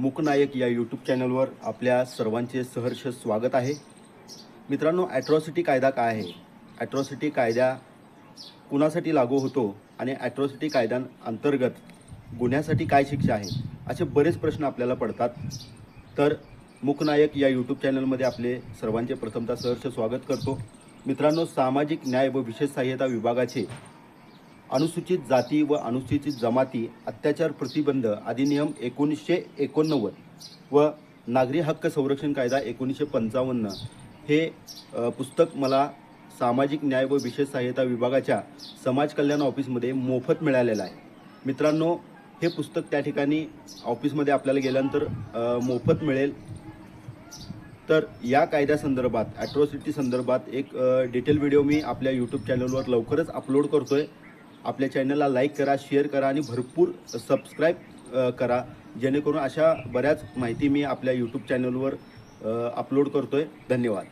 मूकनायक या यूट्यूब चॅनलवर आपल्या सर्वांचे सहर्ष स्वागत आहे. मित्रांनो ॲट्रॉसिटी कायदा काय आहे? ॲट्रॉसिटी कायदा कुणासाठी लागू होतो आणि ॲट्रॉसिटी कायद्यांअंतर्गत गुन्ह्यासाठी काय शिक्षा आहे असे बरेच प्रश्न आपल्याला पडतात. तर मूकनायक या यूट्यूब चॅनलमध्ये आपले सर्वांचे प्रथमतः सहर्ष स्वागत करतो. मित्रांनो सामाजिक न्याय व विशेष सहाय्यता विभागाचे अनुसूचित जाती व अनुसूचित जमाती अत्याचार प्रतिबंध अधिनियम एकोणीसशे एकोणनव्वद व नागरी हक्क संरक्षण कायदा एकोणीसशे पंचावन्न हे पुस्तक मला सामाजिक न्याय व विशेष सहाय्यता विभागाच्या समाज कल्याण ऑफिसमध्ये मोफत मिळालेलं आहे. मित्रांनो हे पुस्तक त्या ठिकाणी ऑफिसमध्ये आपल्याला गेल्यानंतर मोफत मिळेल. तर या कायद्यासंदर्भात ॲट्रॉसिटी संदर्भात एक डिटेल व्हिडिओ मी आपल्या यूट्यूब चॅनलवर लवकरच अपलोड करतो आहे आपल्या चॅनलला लाईक करा शेअर करा आणि भरपूर सबस्क्राईब करा. जेणेकरून अशा बऱ्याच माहिती मी आपल्या यूट्यूब चॅनलवर अपलोड करतो आहे धन्यवाद.